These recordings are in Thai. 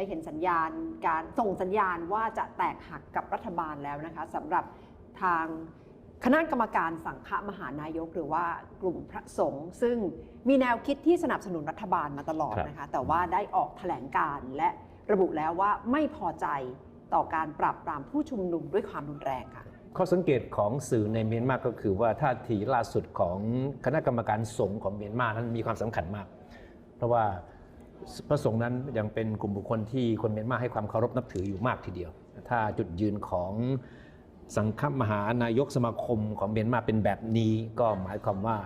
ได้เห็นสัญญาณการส่งสัญญาณว่าจะแตกหักกับรัฐบาลแล้วนะคะสำหรับทางคณะกรรมการสังฆมหานายก หรือว่ากลุ่มพระสงฆ์ซึ่งมีแนวคิดที่สนับสนุนรัฐบาลมาตลอดครับนะคะแต่ว่าได้ออกแถลงการณ์และระบุแล้วว่าไม่พอใจต่อการปราบปรามผู้ชุมนุมด้วยความรุนแรงค่ะข้อสังเกตของสื่อในเมียนมาก็คือว่าท่าทีล่าสุดของคณะกรรมการสงฆ์ของเมียนมานั้นมีความสำคัญมาก เพราะว่า พระสงฆ์นั้นยังเป็นกลุ่มบุคคลที่คนเมียนมาให้ความเคารพนับถืออยู่มากทีเดียว ถ้าจุดยืนของสังฆมหานายกสมาคมของเมียนมาเป็นแบบนี้ก็หมายความว่า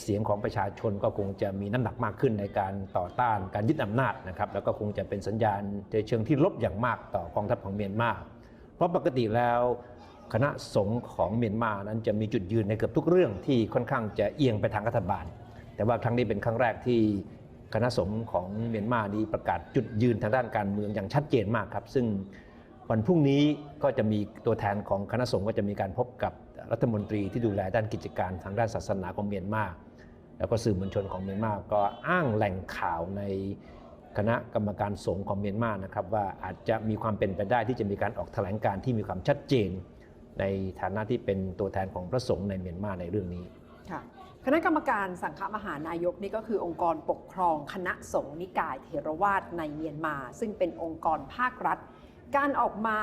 เสียงของประชาชนก็คงจะมีน้ำหนักมากขึ้นในการต่อต้านการยึดอำนาจนะครับแล้วก็คงจะเป็นสัญญาณในเชิงที่ลบอย่างมากต่อกองทัพของเมียนมาเพราะปกติแล้วคณะสงฆ์ของเมียนมานั้นจะมีจุดยืนในเกือบทุกเรื่องที่ค่อนข้างจะเอียงไปทางรัฐบาล แต่ว่าครั้งนี้เป็นครั้งแรกที่ คณะสงฆ์ของเมียนมานี้ประกาศจุดยืนทางด้านการเมืองอย่างชัดเจนมากครับ ซึ่งวันพรุ่งนี้ก็จะมีตัวแทนของคณะสงฆ์ก็จะมีการพบกับรัฐมนตรีที่ดูแลด้านกิจการทางด้านศาสนาของเมียนมาแล้วก็สื่อมวลชนของเมียนมาก็อ้างแหล่งข่าวในคณะกรรมการสงฆ์ของเมียนมานะครับว่าอาจจะมีความเป็นไปได้ที่จะมีการออกแถลงการที่มีความชัดเจน ในฐานะที่เป็นตัวแทนของพระสงฆ์ในเมียนมาในเรื่องนี้ค่ะ คณะกรรมการสังฆมหานายกนี่ก็คือองค์กรปกครองคณะสงฆ์นิกายเถรวาทในเมียนมา ซึ่งเป็นองค์กรภาครัฐ การออกมา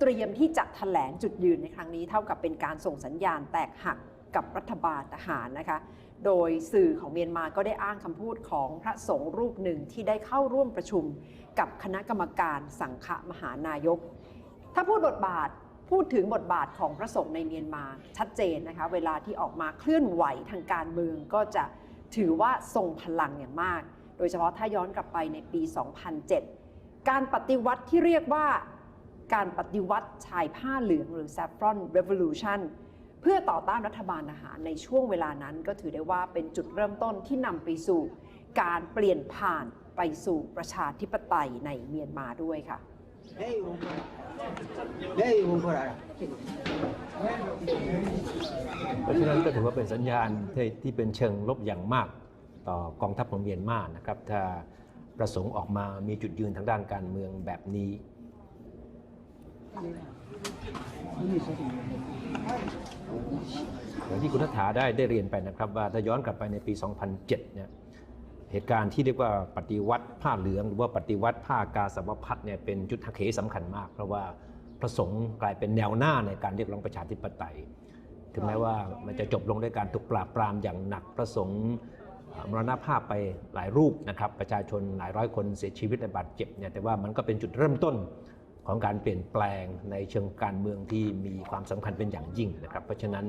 เตรียมที่จะแถลงจุดยืนในครั้งนี้เท่ากับเป็นการส่งสัญญาณแตกหักกับรัฐบาลทหารนะคะ โดยสื่อของเมียนมาก็ได้อ้างคำพูดของพระสงฆ์รูปหนึ่งที่ได้เข้าร่วมประชุมกับคณะกรรมการสังฆมหานายก ถ้าพูดบทบาท พูดถึงบทบาทของพระสงฆ์ในเมียนมาชัดเจนนะคะ เวลาที่ออกมาเคลื่อนไหวทางการเมืองก็จะถือว่าทรงพลังอย่างมาก โดยเฉพาะถ้าย้อนกลับไปในปี 2007 การปฏิวัติที่เรียกว่าการปฏิวัติชายผ้าเหลืองหรือ Saffron Revolution เพื่อต่อต้านรัฐบาลทหารในช่วงเวลานั้นก็ถือได้ว่าเป็นจุดเริ่มต้นที่นำไปสู่ การเปลี่ยนผ่านไปสู่ประชาธิปไตยในเมียนมาด้วยค่ะ เพราะฉะนั้นก็ถือว่าเป็นสัญญาณที่เป็นเชิงลบอย่างมากต่อกองทัพของเมียนมานะครับถ้าประสงค์ออกมามีจุดยืนทางด้านการเมืองแบบนี้ อย่างที่คุณนัฐาได้ได้เรียนไปนะครับว่าถ้าย้อนกลับไปในปี 2007 เนี่ย เหตุการณ์ที่เรียกว่าปฏิวัติผ้าเหลือง หรือว่าปฏิวัติผ้ากาสาวพัดเนี่ยเป็นจุดหักเหสำคัญมาก เพราะว่าพระสงฆ์กลายเป็นแนวหน้าในการเรียกร้องประชาธิปไตย ถึงแม้ว่ามันจะจบลงด้วยการถูกปราบปรามอย่างหนักพระสงฆ์มรณภาพไปหลายรูปนะครับประชาชนหลายร้อยคนเสียชีวิตและบาดเจ็บเนี่ยแต่ว่ามันก็เป็นจุดเริ่มต้นของการเปลี่ยนแปลงในเชิงการเมืองที่มีความสำคัญเป็นอย่างยิ่งนะครับ เพราะฉะนั้น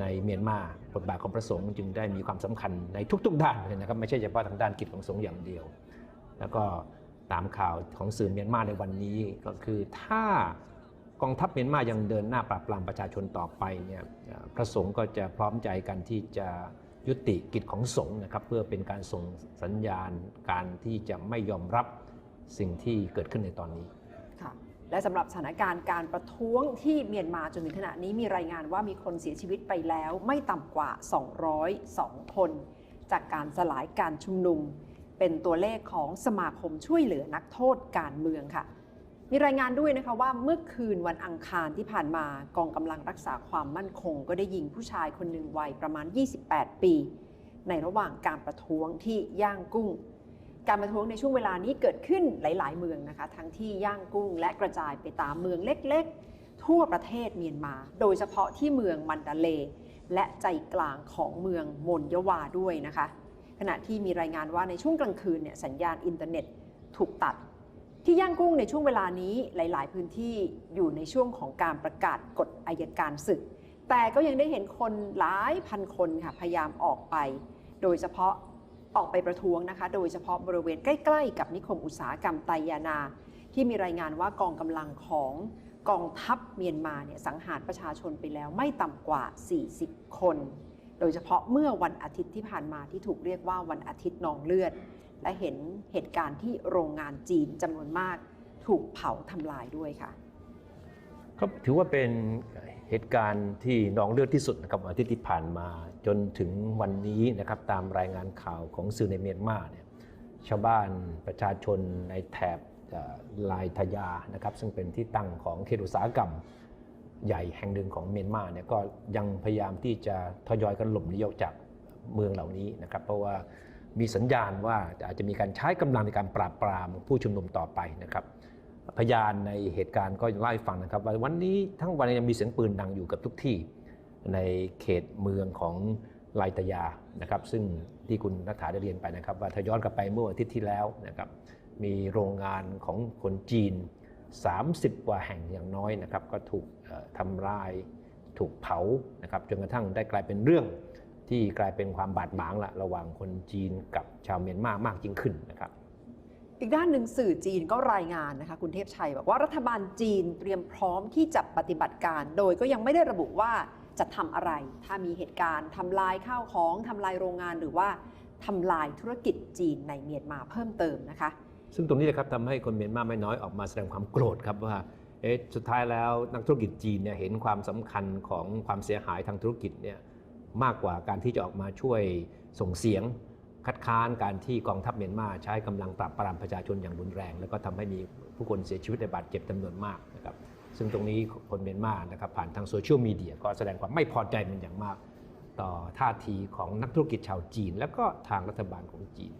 ในเมียนมาบทบาทของพระสงฆ์จึงได้มีความสำคัญในทุก ๆ ด้านเลยนะครับไม่ใช่เฉพาะทางด้านกิจของสงฆ์อย่างเดียว แล้วก็ตามข่าวของสื่อเมียนมาในวันนี้ก็คือถ้ากองทัพเมียนมายังเดินหน้าปราบปรามประชาชนต่อไปเนี่ยพระสงฆ์ก็จะพร้อมใจกันที่จะยุติกิจของสงฆ์นะครับเพื่อเป็นการส่งสัญญาณการที่จะไม่ยอมรับสิ่งที่เกิดขึ้นในตอนนี้ และสำหรับสถานการณ์การประท้วงที่เมียนมาจนถึงขณะนี้มีรายงานว่ามีคนเสียชีวิตไปแล้วไม่ต่ำกว่า 202 คน จากการสลายการชุมนุม เป็นตัวเลขของสมาคมช่วยเหลือนักโทษการเมืองค่ะ มีรายงานด้วยนะคะว่าเมื่อคืนวันอังคารที่ผ่านมากองกำลังรักษาความมั่นคง ก็ได้ยิงผู้ชายคนหนึ่งวัยประมาณ 28 ปี ในระหว่างการประท้วงที่ย่างกุ้ง การประท้วงในช่วงเวลานี้เกิดขึ้นหลาย ๆ เมืองนะคะทั้งที่ย่างกุ้งและกระจายไปตามเมืองเล็ก ๆ ทั่วประเทศเมียนมา โดยเฉพาะที่เมืองมันดาเล และใจกลางของเมืองมนยวาด้วยนะคะ ขณะที่มีรายงานว่าในช่วงกลางคืนเนี่ยสัญญาณอินเทอร์เน็ตถูกตัด ที่ย่างกุ้งในช่วงเวลานี้หลาย ๆ พื้นที่อยู่ในช่วงของการประกาศกฎอายการศึก แต่ก็ยังได้เห็นคนหลายพันคนค่ะพยายามออกไป โดยเฉพาะ ออกไปประท้วงนะคะ โดยเฉพาะบริเวณใกล้ ๆ กับนิคมอุตสาหกรรมไตยานา ที่มีรายงานว่ากองกำลังของกองทัพเมียนมาเนี่ยสังหารประชาชนไปแล้วไม่ต่ำกว่า 40 คน โดยเฉพาะเมื่อวันอาทิตย์ที่ผ่านมาที่ถูกเรียกว่าวันอาทิตย์นองเลือด และเห็นเหตุการณ์ที่โรงงานจีนจำนวนมากถูกเผาทำลายด้วยค่ะ ก็ถือว่าเป็นเหตุการณ์ที่นองเลือดที่สุดนะครับวันอาทิตย์ที่ผ่านมาจนถึงวันนี้นะครับตามรายงานข่าวของสื่อในเมียนมาเนี่ยชาวบ้านประชาชนในแถบลายทยานะครับซึ่งเป็นที่ตั้งของเขตอุตสาหกรรมใหญ่แห่งหนึ่งของเมียนมาเนี่ยก็ยังพยายามที่จะทยอยกันหลบหนีออกจากเมืองเหล่านี้นะครับเพราะว่ามีสัญญาณว่าอาจจะมีการใช้กำลังในการปราบปรามผู้ชุมนุมต่อไปนะครับ พยานในเหตุการณ์ก็เล่าให้ฟังนะครับว่าวันนี้ทั้งวันยังมีเสียงปืนดังอยู่กับทุกที่ในเขตเมืองของไลตยานะครับ ซึ่งที่คุณนัฐาได้เรียนไปนะครับ ว่าถ้าย้อนกลับไปเมื่ออาทิตย์ที่แล้วนะครับ มีโรงงานของคนจีน 30 กว่าแห่งอย่างน้อยนะครับ ก็ถูกทำลายถูกเผานะครับจนกระทั่งได้กลายเป็นเรื่องที่กลายเป็นความบาดหมางละระหว่างคนจีนกับชาวเมียนมามากยิ่งขึ้นนะครับ อีกด้านหนึ่งสื่อจีนก็รายงานนะคะคุณเทพชัยบอกว่ารัฐบาลจีนเตรียมพร้อมที่จะปฏิบัติการ โดยก็ยังไม่ได้ระบุว่าจะทำอะไร ถ้ามีเหตุการณ์ทำลายข้าวของทำลายโรงงานหรือว่าทำลายธุรกิจจีนในเมียนมาเพิ่มเติมนะคะ ซึ่งตรงนี้นะครับทำให้คนเมียนมาไม่น้อยออกมาแสดงความโกรธครับว่าเอ๊ะสุดท้ายแล้วนักธุรกิจจีนเนี่ยเห็นความสำคัญของความเสียหายทางธุรกิจเนี่ยมากกว่าการที่จะออกมาช่วยส่งเสียง คัดค้านการที่กองทัพเมียนมาใช้กำลังปราบปรามประชาชนอย่างรุนแรง แล้วก็ทำให้มีผู้คนเสียชีวิตและบาดเจ็บจำนวนมากนะครับซึ่งตรงนี้คนเมียนมานะครับผ่านทางโซเชียลมีเดียก็แสดงความไม่พอใจเป็นอย่างมาก ต่อท่าทีของนักธุรกิจชาวจีน แล้วก็ทางรัฐบาลของจีน